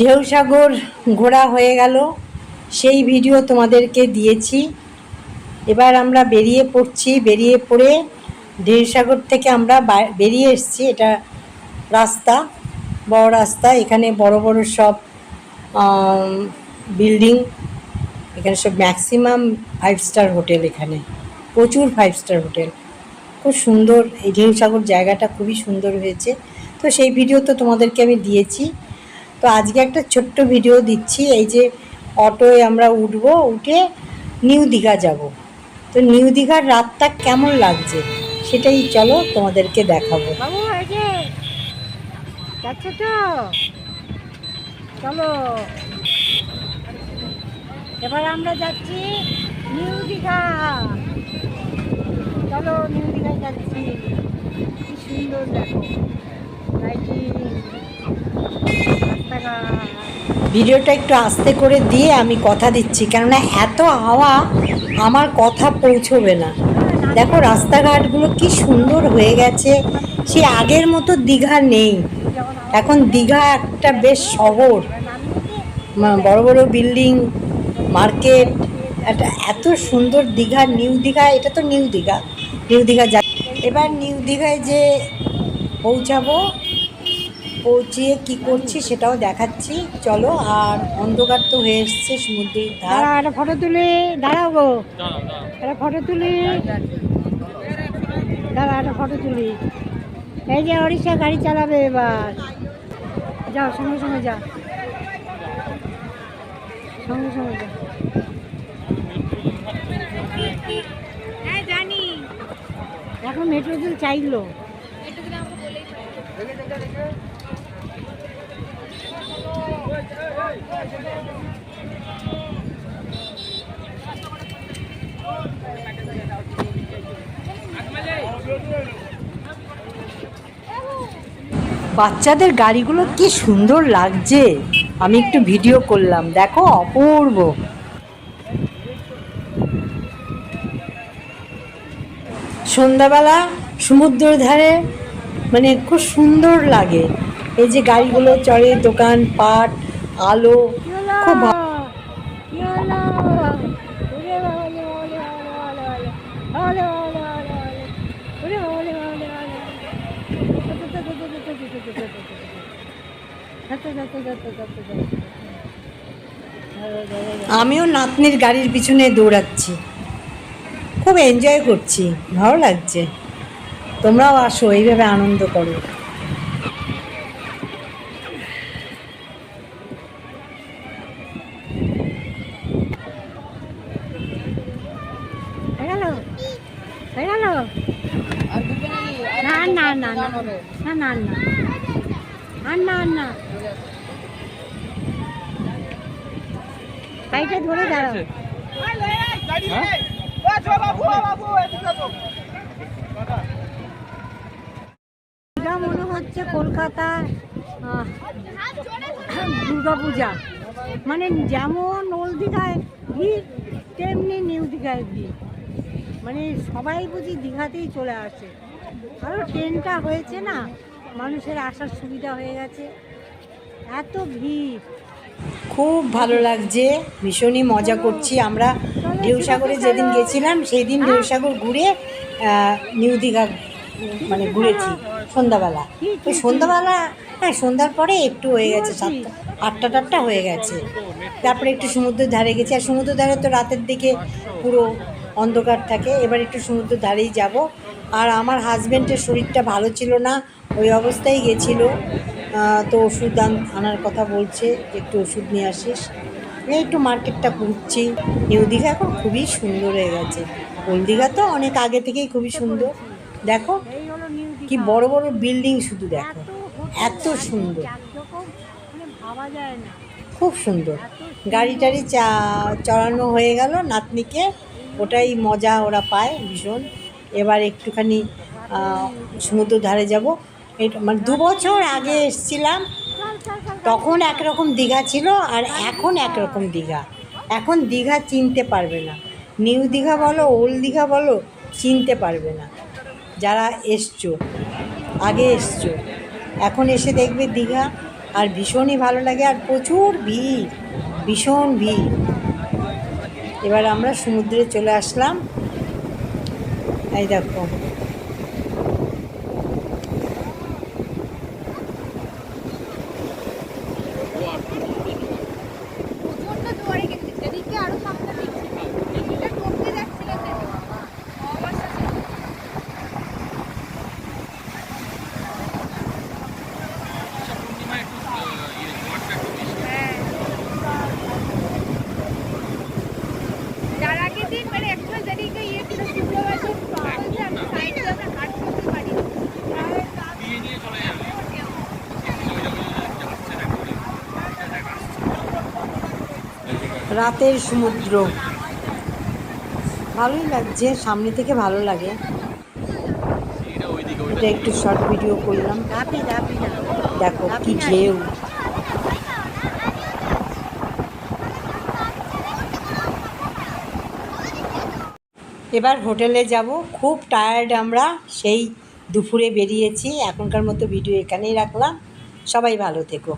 ঢেউসাগর ঘোরা হয়ে গেল। সেই ভিডিও তোমাদেরকে দিয়েছি। এবার আমরা বেরিয়ে পড়ছি, বেরিয়ে পড়ে ঢেউসাগর থেকে আমরা বেরিয়ে এসেছি। এটা রাস্তা, বড় রাস্তা। এখানে বড় বড় সব বিল্ডিং। এখানে সব ম্যাক্সিমাম ফাইভ স্টার হোটেল এখানে। প্রচুর ফাইভ স্টার হোটেল। খুব সুন্দর। এই ঢেউসাগর জায়গাটা খুবই সুন্দর হয়েছে। তো সেই ভিডিও তো তোমাদেরকে আমি দিয়েছি। তো আজকে একটা ছোট্ট ভিডিও দিচ্ছি, এই যে অটোয় আমরা উঠবো, উঠে নিউ দীঘা যাব। তো নিউ দীঘার রাতটা কেমন লাগছে সেটাই চলো তোমাদেরকে দেখাবো। চলো। এবার আমরা যাচ্ছি নিউ দীঘা। চলো, নিউ দীঘায় যাচ্ছি। কি সুন্দর দেখো। লাইটিং ভিডিওটা একটু আস্তে করে দিয়ে আমি কথা দিচ্ছি, কেননা এত হাওয়া আমার কথা পৌঁছবে না। দেখো রাস্তাঘাটগুলো কি সুন্দর হয়ে গেছে, সে আগের মতো দীঘা নেই, এখন দীঘা একটা বেশ শহর। বড় বড় বিল্ডিং, মার্কেট, একটা এত সুন্দর দীঘা, নিউ দীঘা, এটা তো নিউ দীঘা নিউ দীঘা যা, এবার নিউ দীঘায় যে পৌঁছাবো পৌঁছিয়ে কি করছি সেটাও দেখাচ্ছি। চলো আর অন্ধকার তো হয়ে এসছে সমুদ্রের ধার। দাঁড়া একটা ফটো তুলি। দাঁড়াও গো। একটা ফটো তুলি। দাঁড়া একটা ফটো তুলি। এই যে ওড়িশা গাড়ি চালাবে এবার। যাও সঙ্গে সঙ্গে যা। সঙ্গে সঙ্গে যা। এখন মেট্রো দিল চাইলো। বাচ্চাদের গাড়িগুলো কি সুন্দর লাগছে আমি একটু ভিডিও করলাম দেখো অপূর্ব সন্ধ্যাবেলা সমুদ্রের ধারে মানে খুব সুন্দর লাগে এই যে গাড়িগুলো চড়ে দোকান পাট আলো খুব ভা- আমিও নাতনির গাড়ির পিছনে দৌড়াচ্ছি খুব এনজয় করছি ভালো লাগছে তোমরাও আসো এইভাবে আনন্দ করো হয়ে হয়ে না না না না না না না না না আর ধরে দাঁড়াও। এটা মনে হচ্ছে কলকাতা দুর্গা পূজা মানে যেমন ওল্ড দীঘায় ভিড় তেমনি নিউ দীঘায় ভিড়। মানে সবাই বুঝি দীঘাতেই চলে আসে। আরও ট্রেনটা হয়েছে না মানুষের আসার সুবিধা হয়ে গেছে। এত ভিড়। খুব ভালো লাগছে ভীষণই মজা করছি আমরা। ঢেউসাগরে যেদিন গেছিলাম সেই দিন ঢেউসাগর ঘুরে নিউ দীঘা মানে ঘুরেছি সন্ধ্যাবেলা। ওই সন্ধ্যাবেলা হ্যাঁ সন্ধ্যার পরে একটু হয়ে গেছে সাতটা আটটা টাটটা হয়ে গেছে। তারপরে একটু সমুদ্রের ধারে গেছি আর সমুদ্রের ধারে তো রাতের দিকে পুরো অন্ধকার থাকে এবার একটু সমুদ্রের ধারেই যাব। আর আমার হাজব্যান্ডের শরীরটা ভালো ছিল না ওই অবস্থায় গেছিল। তো ওষুধ আন- আনার কথা বলছে, একটু ওষুধ নিয়ে আসিস। এই একটু মার্কেটটা ঘুরছি। নিউ দীঘা এখন খুবই সুন্দর হয়ে গেছে। ওল্ড দীঘা তো অনেক আগে থেকেই খুবই সুন্দর। দেখো, কি বড় বড় বিল্ডিং শুধু দেখো। এত সুন্দর। খুব সুন্দর। গাড়ি টাড়ি চা, চড়ানো হয়ে গেল নাতনিকে। ওটাই মজা ওরা পায় ভীষণ। এবার একটুখানি সমুদ্র ধারে যাব। মানে দু বছর আগে এসছিলাম, তখন একরকম দীঘা ছিল আর এখন একরকম দীঘা। এখন দীঘা চিনতে পারবে না। নিউ দীঘা বলো, ওল্ড দীঘা বলো, চিনতে পারবে না। যারা এসছো, আগে এসছো, এখন এসে দেখবে দীঘা আর ভীষণই ভালো লাগে আর প্রচুর ভিড়, ভীষণ ভিড়। এবার আমরা সমুদ্রে চলে আসলাম। এই দেখো প্রচণ্ড জোয়ারে গেছে সেদিকে আরও সামনে দিচ্ছে এটা টপকে যাচ্ছিল সেদিকে অবস্থা ছিল হ্যাঁ যার আগের দিন মানে অ্যাকচুয়াল যেদিকে ইয়ে ছিল শুক্রবার তো বলছে আমি সাইডে আমরা হাট করতে পারি রাতের সমুদ্র। ভালোই লাগছে, সামনে থেকে ভালো লাগে। এটা একটু শর্ট ভিডিও করলাম। দেখো কি ঢেউ। এবার হোটেলে যাব। খুব টায়ার্ড আমরা, সেই দুপুরে বেরিয়েছি। এখনকার মতো ভিডিও এখানেই রাখলাম। সবাই ভালো থেকো।